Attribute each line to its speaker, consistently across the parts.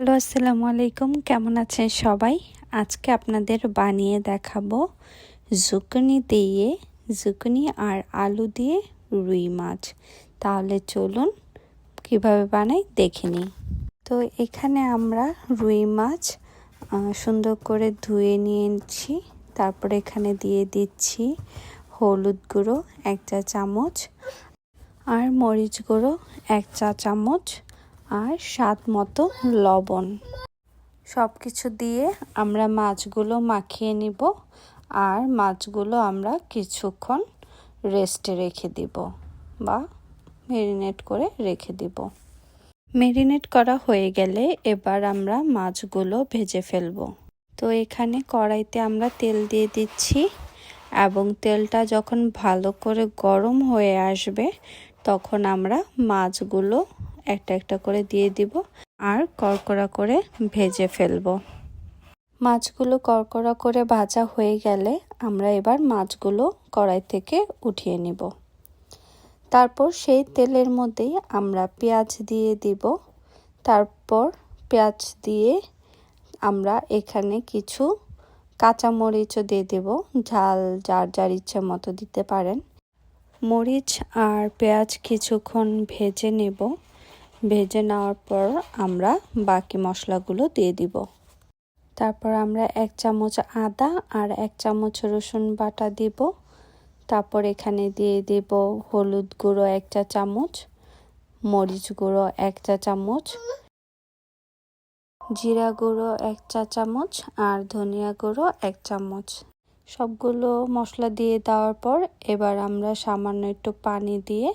Speaker 1: Hello, আসসালামু আলাইকুম। কেমন আছেন সবাই? আজকে আপনাদের বানিয়ে দেখাবো জুকনি দিয়ে, জুকনি আর আলু দিয়ে রুই মাছ। তাহলে চলুন কীভাবে বানাই দেখে নিই। তো এখানে আমরা রুই মাছ সুন্দর করে ধুয়ে নিয়েছি। তারপরে এখানে দিয়ে দিচ্ছি হলুদ গুঁড়ো এক চা চামচ আর মরিচ গুঁড়ো এক চা চামচ আর স্বাদ মতো লবণ। সব কিছু দিয়ে আমরা মাছগুলো মাখিয়ে নিব আর মাছগুলো আমরা কিছুক্ষণ রেস্টে রেখে দিব বা মেরিনেট করে রেখে দিব। মেরিনেট করা হয়ে গেলে এবার আমরা মাছগুলো ভেজে ফেলব। তো এখানে কড়াইতে আমরা তেল দিয়ে দিচ্ছি এবং তেলটা যখন ভালো করে গরম হয়ে আসবে তখন আমরা মাছগুলো একটা একটা করে দিয়ে দিব আর কড়কড়া করে ভেজে ফেলব। মাছগুলো কড়কড়া করে ভাজা হয়ে গেলে আমরা এবার মাছগুলো কড়াই থেকে উঠিয়ে নিব। তারপর সেই তেলের মধ্যেই আমরা পেঁয়াজ দিয়ে দিব। তারপর পেঁয়াজ দিয়ে আমরা এখানে কিছু কাঁচামরিচও দিয়ে দেব। ঝাল যার যার ইচ্ছে মতো দিতে পারেন। মরিচ আর পেঁয়াজ কিছুক্ষণ ভেজে নেব। ভেজে নেওয়ার পর আমরা বাকি মশলাগুলো দিয়ে দিব। তারপর আমরা এক চামচ আদা আর এক চামচ রসুন বাটা দিব। তারপর এখানে দিয়ে দেব হলুদ গুঁড়ো এক চা চামচ, মরিচ গুঁড়ো এক চা চামচ, জিরা গুঁড়ো এক চা চামচ আর ধনিয়া গুঁড়ো এক চামচ। সবগুলো মশলা দিয়ে দেওয়ার পর এবার আমরা সামান্য একটু পানি দিয়ে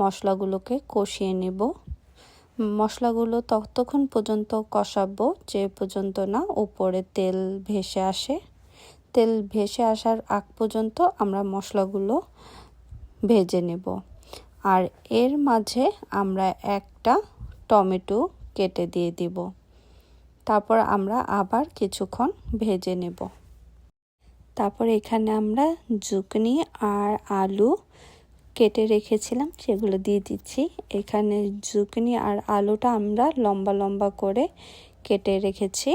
Speaker 1: মশলাগুলোকে কষিয়ে নেব। মশলাগুলো ততক্ষণ পর্যন্ত কষাবো, যে পর্যন্ত না উপরে তেল ভেসে আসে। তেল ভেসে আসার আগ পর্যন্ত আমরা মশলাগুলো ভেজে নেব। আর এর মাঝে আমরা একটা টমেটো কেটে দিয়ে দিব। তারপর আমরা আবার কিছুক্ষণ ভেজে নেব। তারপর এখানে আমরা জুকনি আর আলু কেটে রেখেছিলাম, সেগুলো দিয়ে দিচ্ছি। এখানে জুকনি আর আলুটা আমরা লম্বা লম্বা করে কেটে রেখেছি।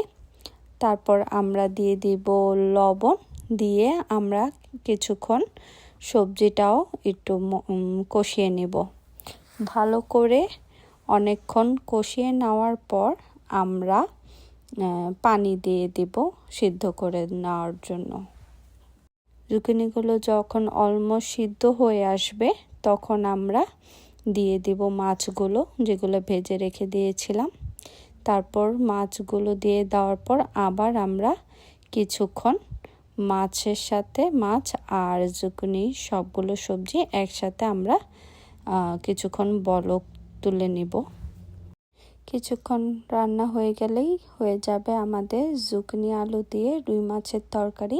Speaker 1: তারপর আমরা দিয়ে দিব লবণ, দিয়ে আমরা কিছুক্ষণ সবজিটাও একটু কষিয়ে নেব। ভালো করে অনেকক্ষণ কষিয়ে নেওয়ার পর আমরা পানি দিয়ে দিব সিদ্ধ করে নেওয়ার জন্য। জুকিনিগুলো যখন অলমোস্ট সিদ্ধ হয়ে আসবে, তখন আমরা দিয়ে দিব মাছগুলো যেগুলো ভেজে রেখে দিয়েছিলাম। তারপর মাছগুলো দিয়ে দেওয়ার পর আবার আমরা কিছুক্ষণ মাছের সাথে মাছ আর জুকুনি সবগুলো সবজি একসাথে আমরা কিছুক্ষণ বলক তুলে নিব। কিছুক্ষণ রান্না হয়ে গেলেই হয়ে যাবে আমাদের জুকনি আলু দিয়ে রুই মাছের তরকারি।